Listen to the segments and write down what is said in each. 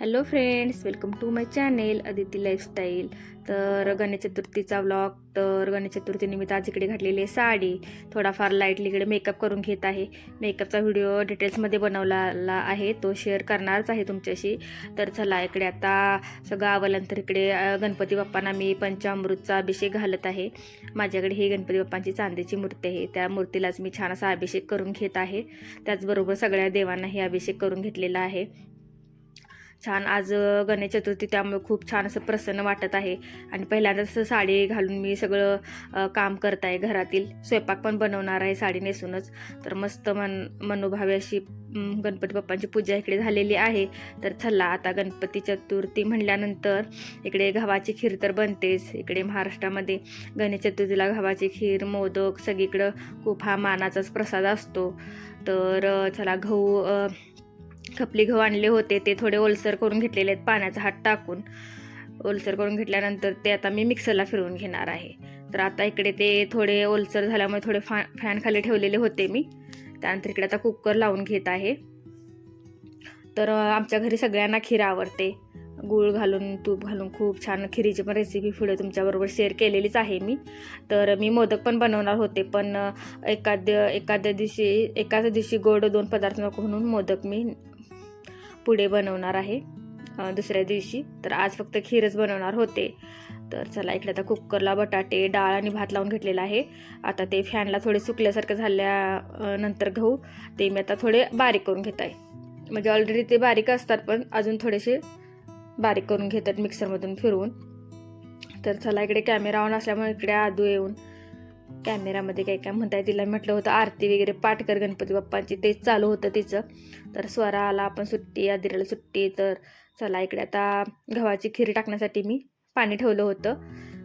Hello friends welcome to my channel Aditi lifestyle तर Ganesh चतुर्थीचा vlog तर गणेश चतुर्थीनिमित्त आज इकडे घातलेली आहे साडी. थोडाफार लाईटली इकडे मेकअप करून घेत आहे. मेकअपचा व्हिडिओ डिटेल्समध्ये बनवलेला आहे. तो शेअर करणारच आहे तुमच्याशी. तर चला इकडे आता सगळं आवरल्यानंतर इकडे गणपती बाप्पांना मी पंचामृतचा अभिषेक घालत आहे. माझ्याकडे ही गणपती बाप्पांची चांदीची मूर्ती आहे. त्या मूर्तीलाच मी छान असा अभिषेक करून घेत आहे. त्याचबरोबर सगळ्या देवांनाही अभिषेक करून घेतलेला आहे. छान आज गणेश चतुर्थी त्यामुळे खूप छान असं प्रसन्न वाटत आहे. आणि पहिल्यांदा असं साडी घालून मी सगळं काम करत आहे घरातील. स्वयंपाक पण बनवणार आहे साडी नेसूनच. तर मस्त मन मनोभावी अशी गणपती बाप्पांची पूजा इकडे झालेली आहे. तर चला आता गणपती चतुर्थी म्हणल्यानंतर इकडे गव्हाची खीर तर बनतेच. इकडे महाराष्ट्रामध्ये गणेश चतुर्थीला गव्हाची खीर मोदक सगळीकडं खूप हा मानाचाच प्रसाद असतो. तर चला गहू खपली गहू आणले होते ते थोडे ओलसर करून घेतलेले आहेत पाण्याचा हात टाकून. ओलसर करून घेतल्यानंतर ते आता मी मिक्सरला फिरवून घेणार आहे. तर आता इकडे ते थोडे ओलसर झाल्यामुळे थोडे फा फॅन खाली ठेवलेले होते मी. त्यानंतर इकडे आता कुकर लावून घेत आहे. तर आमच्या घरी सगळ्यांना खीर आवडते. गूळ घालून तूप घालून खूप छान खिरीची पण रेसिपी पुढे तुमच्याबरोबर शेअर केलेलीच आहे मी. तर मी मोदक पण बनवणार होते पण एखाद्या एखाद्या दिवशी एकाच दिवशी गोड दोन पदार्थ नको म्हणून मोदक मी पुढे बनवणार आहे दुसऱ्या दिवशी. तर आज फक्त खीरच बनवणार होते. तर चला इकडे आता कुकरला बटाटे डाळ आणि भात लावून घेतलेला आहे. आता ते फॅनला थोडे सुकल्यासारखं झाल्या नंतर गहू ते मी आता थोडे बारीक करून घेत आहे. म्हणजे ऑलरेडी ते बारीक असतात पण अजून थोडेसे बारीक करून घेतात मिक्सरमधून फिरवून. तर चला इकडे कॅमेरा ऑन असल्यामुळे इकडे आदू येऊन कॅमेरामध्ये काय काय म्हणताय तिला म्हटलं होतं आरती वगैरे पाठ कर गणपती बाप्पांची तेच चालू होतं तिचं. तर स्वरा आला आपण सुट्टी आदिराला सुट्टी तर चला इकडे आता गव्हाची खीर टाकण्यासाठी मी पाणी ठेवलं होतं.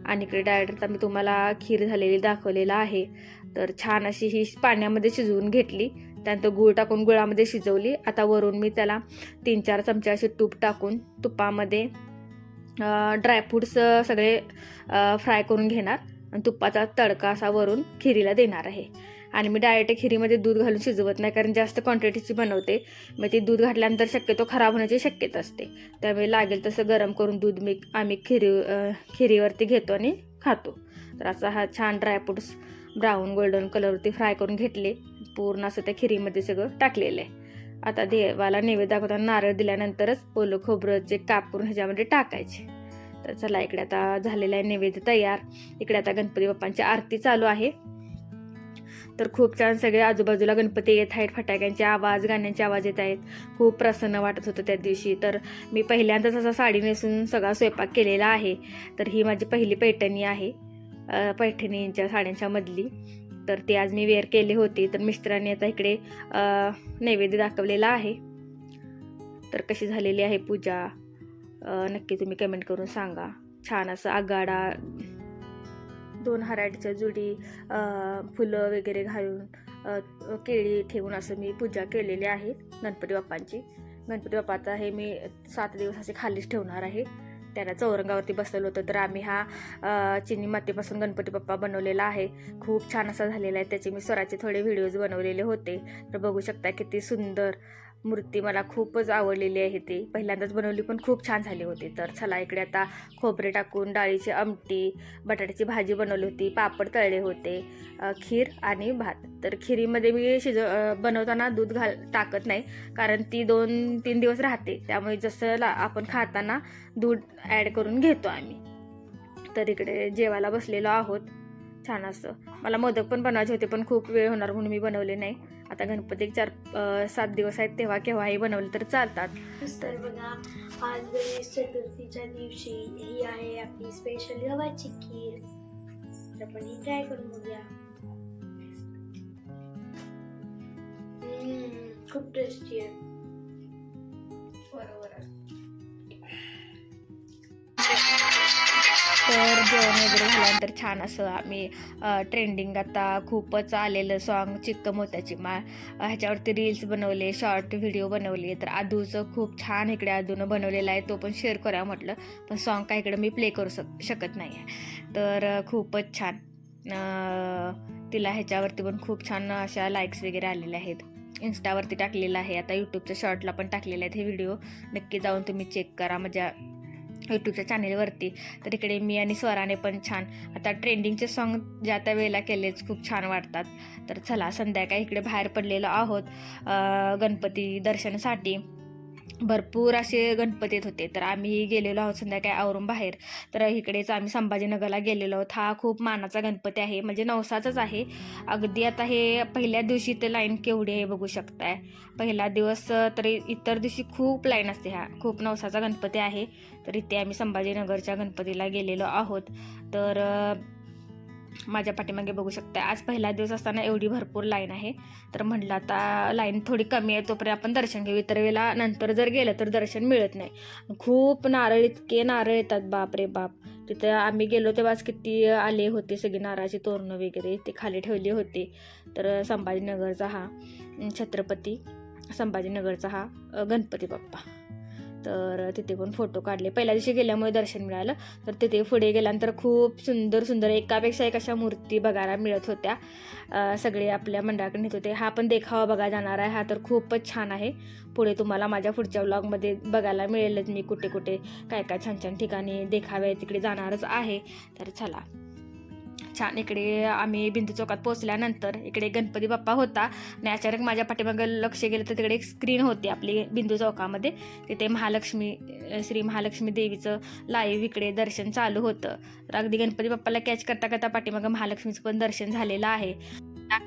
आणि इकडे डायरेक्ट आता मी तुम्हाला खीर झालेली दाखवलेला आहे. तर छान अशी ही पाण्यामध्ये शिजवून घेतली. त्यानंतर गूळ टाकून गुळामध्ये शिजवली. आता वरून मी त्याला तीन चार चमचे असे तूप टाकून तुपामध्ये ड्रायफ्रूट्स सगळे फ्राय करून घेणार. आणि तुपाचा तडका असा वरून खिरीला देणार आहे. आणि मी डायरेक्ट खिरीमध्ये दूध घालून शिजवत नाही कारण जास्त क्वांटिटीची बनवते. मग ती दूध घातल्यानंतर शक्यतो खराब होण्याची शक्यता असते. त्यामुळे लागेल तसं गरम करून दूध मी आम्ही खिरी खिरीवरती घेतो आणि खातो. तर असा हा छान ड्रायफ्रुट्स ब्राऊन गोल्डन कलरवरती फ्राय करून घेतले. पूर्ण असं त्या खिरीमध्ये सगळं टाकलेलं आहे. आता देवाला नैवेद्य दाखवताना नारळ दिल्यानंतरच ओलं खोबरंचे काप करून ह्याच्यामध्ये टाकायचे. तर चला इकडे आता झालेला आहे नैवेद्य तयार. इकडे आता गणपती बाप्पांची आरती चालू आहे. तर खूप छान सगळे आजूबाजूला गणपती येत आहेत फटाक्यांचे आवाज गाण्यांचे आवाज येत आहेत. खूप प्रसन्न वाटत होतं त्या दिवशी. तर मी पहिल्यांदाच असा साडी नेसून सगळा स्वयंपाक केलेला आहे. तर ही माझी पहिली पैठणी आहे पैठणींच्या साड्यांच्या मधली. तर ती आज मी वेअर केली होती. तर मिस्टरांनी आता इकडे नैवेद्य दाखवलेला आहे. तर कशी झालेली आहे पूजा? नक्की तुम्ही कमेंट करून सांगा. छान असं आगाडा दोन हराटीच्या जुडी फुलं वगैरे घालून केळी ठेवून असं मी पूजा केलेली आहे. गणपती बाप्पांची. गणपती बाप्पाचा हे मी सात दिवस असे खालीच ठेवणार आहे. त्याला चौरंगावरती बसवलं होतं. तर आम्ही हा चिनी मातीपासून गणपती बाप्पा बनवलेला आहे. खूप छान असा झालेला आहे. त्याचे मी स्वराचे थोडे व्हिडिओज बनवलेले होते. तर बघू शकता किती सुंदर मूर्ती मला खूपच आवडलेली आहे ती. पहिल्यांदाच बनवली पण खूप छान झाली होती. तर चला इकडे आता खोबरे टाकून डाळीची आमटी बटाट्याची भाजी बनवली होती पापड तळले होते खीर आणि भात. तर खिरीमध्ये मी शिज बनवताना दूध घाल टाकत नाही कारण ती दोन तीन दिवस राहते. त्यामुळे जसं ला आपण खाताना दूध ॲड करून घेतो आम्ही. तर इकडे जेवायला बसलेलो आहोत. छान असं. मला मोदक पण बनवायचे होते पण खूप वेळ होणार म्हणून मी बनवले नाही. आता गणपती चार सात दिवस आहेत तेव्हा केव्हाही बनवले तर चालतात. तर बघा आज गणेश चतुर्थीच्या दिवशी ही आहे आपली स्पेशल गव्हाची खीर. तर आपण ही ट्राय करून बघूया. खूप टेस्टी आहे. तर वगैरे झाल्यानंतर छान असं आम्ही ट्रेंडिंग आता खूपच आलेलं सॉन्ग चिक्क मोत्याची माळ ह्याच्यावरती रील्स बनवले शॉर्ट व्हिडिओ बनवले तर आदूचं खूप छान इकडे आदूनं बनवलेला आहे तो पण शेअर करा म्हटलं. पण सॉन्ग काय इकडे मी प्ले करू शक शकत नाही आहे तर खूपच छान. तिला ह्याच्यावरती पण खूप छान अशा लाईक्स वगैरे आलेल्या आहेत. इन्स्टावरती टाकलेलं आहे आता यूट्यूबच्या शॉर्टला पण टाकलेले आहेत हे व्हिडिओ नक्की जाऊन तुम्ही चेक करा माझ्या यूट्यूबच्या चॅनेलवरती. तर इकडे मी आणि स्वराने पण छान आता ट्रेंडिंगचे सॉन्ग ज्या त्या वेळेला केलेच खूप छान वाटतात. तर चला संध्याकाळी इकडे बाहेर पडलेलो आहोत गणपती दर्शनासाठी. भरपूर असे गणपती येत होते. तर आम्ही गेलेलो आहोत संध्याकाळी आवरून बाहेर. तर इकडेच आम्ही संभाजीनगरला गेलेलो आहोत. हा खूप मानाचा गणपती आहे. म्हणजे नवसाचाच आहे. अगदी आता हे पहिल्या दिवशी ते लाईन केवढी आहे बघू शकताय. पहिला दिवस तरी इतर दिवशी खूप लाईन असते हा. खूप नवसाचा गणपती आहे. तर इथे आम्ही संभाजीनगरच्या गणपतीला गेलेलो आहोत. तर माझ्या पाठीमागे बघू शकता आज पहिला दिवस असताना एवढी भरपूर लाईन आहे. तर म्हटलं आता लाईन थोडी कमी आहे तोपर्यंत आपण दर्शन घेऊ. इतर वेळेला नंतर जर गेलं तर दर्शन मिळत नाही. खूप नारळ इतके नारळ येतात बाप रे बाप. तिथं आम्ही गेलो तेव्हाच किती आले होते सगळी नारळाची तोरणं वगैरे ते खाली ठेवले होते. तर संभाजीनगरचा हा छत्रपती संभाजीनगरचा हा गणपती बाप्पा. तर तिथे पण फोटो काढले. पहिल्या दिवशी गेल्यामुळे दर्शन मिळालं. तर तिथे पुढे गेल्यानंतर खूप सुंदर सुंदर एकापेक्षा एक अशा मूर्ती बघायला मिळत होत्या. सगळे आपल्या मंडळाकडे नेत होते. हा पण देखावा बघा जाणार आहे. हा तर खूपच छान आहे. पुढे तुम्हाला माझ्या पुढच्या व्लॉगमध्ये बघायला मिळेलच मी कुठे कुठे काय काय छान छान ठिकाणी देखावे तिकडे जाणारच आहे. तर चला. छान इकडे आम्ही बिंदू चौकात पोहोचल्यानंतर इकडे गणपती बाप्पा होता आणि अचानक माझ्या पाठीमागं लक्ष गेलं तर तिकडे एक स्क्रीन होती आपली बिंदू चौकामध्ये. तिथे महालक्ष्मी श्री महालक्ष्मी देवीचं लाईव्ह इकडे दर्शन चालू होतं. तर अगदी गणपती बाप्पाला कॅच करता करता पाठीमागं महालक्ष्मीचं पण दर्शन झालेलं आहे.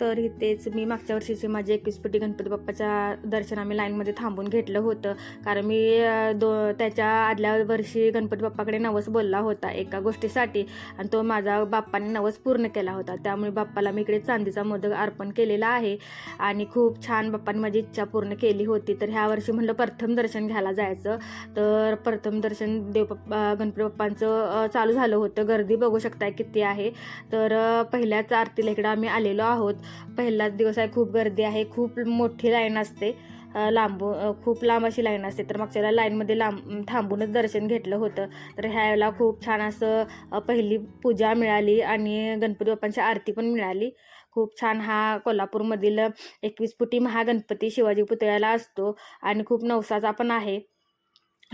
तर इथेच मी मागच्या वर्षीचे माझे एकवीस पटी गणपती बाप्पाच्या दर्शन आम्ही लाईनमध्ये थांबून घेतलं होतं. कारण मी दो त्याच्या आदल्या वर्षी गणपती बाप्पाकडे नवस बोलला होता एका गोष्टीसाठी. आणि तो माझा बाप्पाने नवस पूर्ण केला होता. त्यामुळे बाप्पाला मी इकडे चांदीचा मोदक अर्पण केलेला आहे. आणि खूप छान बाप्पाने माझी इच्छा पूर्ण केली होती. तर ह्या वर्षी म्हणलं प्रथम दर्शन घ्यायला जायचं. तर प्रथम दर्शन देव पप्पा गणपती बाप्पांचं चालू झालं होतं. गर्दी बघू शकताय किती आहे. तर पहिल्याच आरतीला इकडं आम्ही आलेलो आहोत. पहिलाच दिवस आहे खूप गर्दी आहे खूप मोठी लाईन असते. लांबू खूप लांब अशी लाईन असते. तर मागच्या वेळेला लाईनमध्ये लांब थांबूनच दर्शन घेतलं होतं. तर ह्यावेळेला खूप छान असं पहिली पूजा मिळाली आणि गणपती बाप्पांची आरती पण मिळाली. खूप छान हा कोल्हापूरमधील एकवीस फुटी महागणपती शिवाजी पुतळ्याला असतो आणि खूप नवसाचा पण आहे.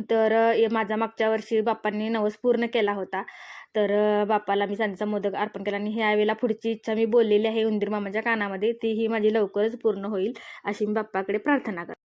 तर माझा मागच्या वर्षी बाप्पांनी नवस पूर्ण केला होता. तर बापाला बाप्पाला मी सांजेचा मोदक अर्पण केला आणि ह्यावेळेला पुढची इच्छा मी बोललेली आहे उंदीर मामाच्या कानामध्ये. तीही माझी लवकरच पूर्ण होईल अशी मी बाप्पाकडे प्रार्थना करते.